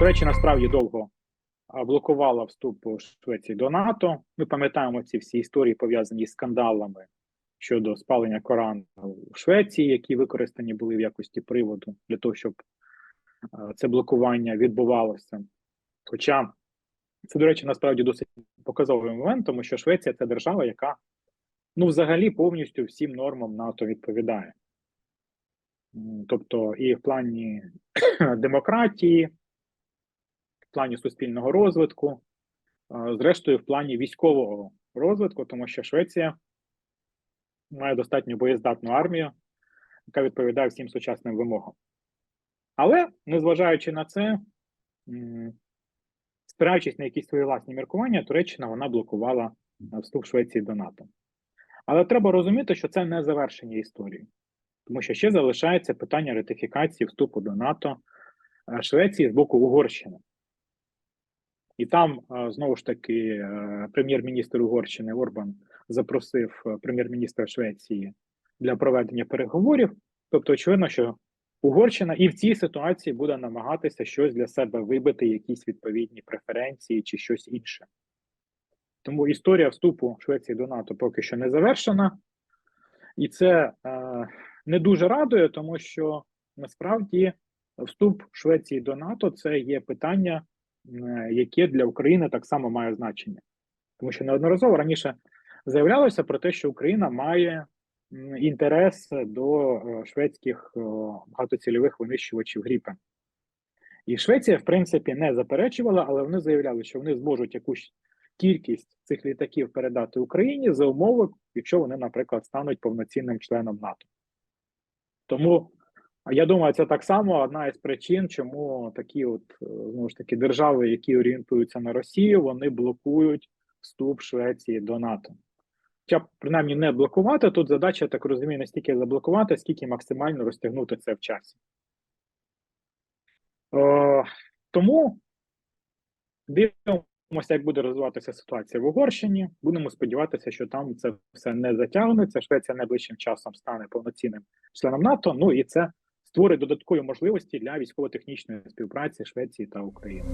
Туреччина насправді довго блокувала вступ Швеції до НАТО. Ми пам'ятаємо ці всі історії пов'язані з скандалами щодо спалення Корану в Швеції, які використані були в якості приводу для того, щоб це блокування відбувалося. Хоча це, до речі, насправді досить показовий момент, тому що Швеція це держава, яка ну, взагалі повністю всім нормам НАТО відповідає. Тобто, і в плані демократії, в плані суспільного розвитку, зрештою, в плані військового розвитку, тому що Швеція має достатньо боєздатну армію, яка відповідає всім сучасним вимогам. Але, незважаючи на це, спираючись на якісь свої власні міркування, Туреччина вона блокувала вступ Швеції до НАТО. Але треба розуміти, що це не завершення історії, тому що ще залишається питання ратифікації вступу до НАТО е, Швеції з боку Угорщини. І там е, знову ж таки е, прем'єр-міністр Угорщини Орбан запросив е, прем'єр-міністра Швеції для проведення переговорів. Тобто, очевидно, що Угорщина і в цій ситуації буде намагатися щось для себе вибити, якісь відповідні преференції чи щось інше. Тому історія вступу Швеції до НАТО поки що не завершена, і це е, не дуже радує, тому що насправді вступ Швеції до НАТО це є питання, яке для України так само має значення, тому що неодноразово раніше заявлялося про те, що Україна має інтерес до е, шведських е, багатоцільових винищувачів Гріпен. І Швеція, в принципі, не заперечувала, але вони заявляли, що вони зможуть якусь кількість цих літаків передати Україні за умови, якщо вони, наприклад, стануть повноцінним членом НАТО. Тому я думаю, це так само одна із причин, чому такі, от е, знову ж таки, держави, які орієнтуються на Росію, вони блокують вступ Швеції до НАТО. Хоча принаймні не блокувати, тут задача, я так розумію, не стільки заблокувати, скільки максимально розтягнути це в часі. Е, тому дивимося, як буде розвиватися ситуація в Угорщині. Будемо сподіватися, що там це все не затягнеться. Швеція найближчим часом стане повноцінним членом НАТО. Ну і це створить додаткові можливості для військово-технічної співпраці Швеції та України.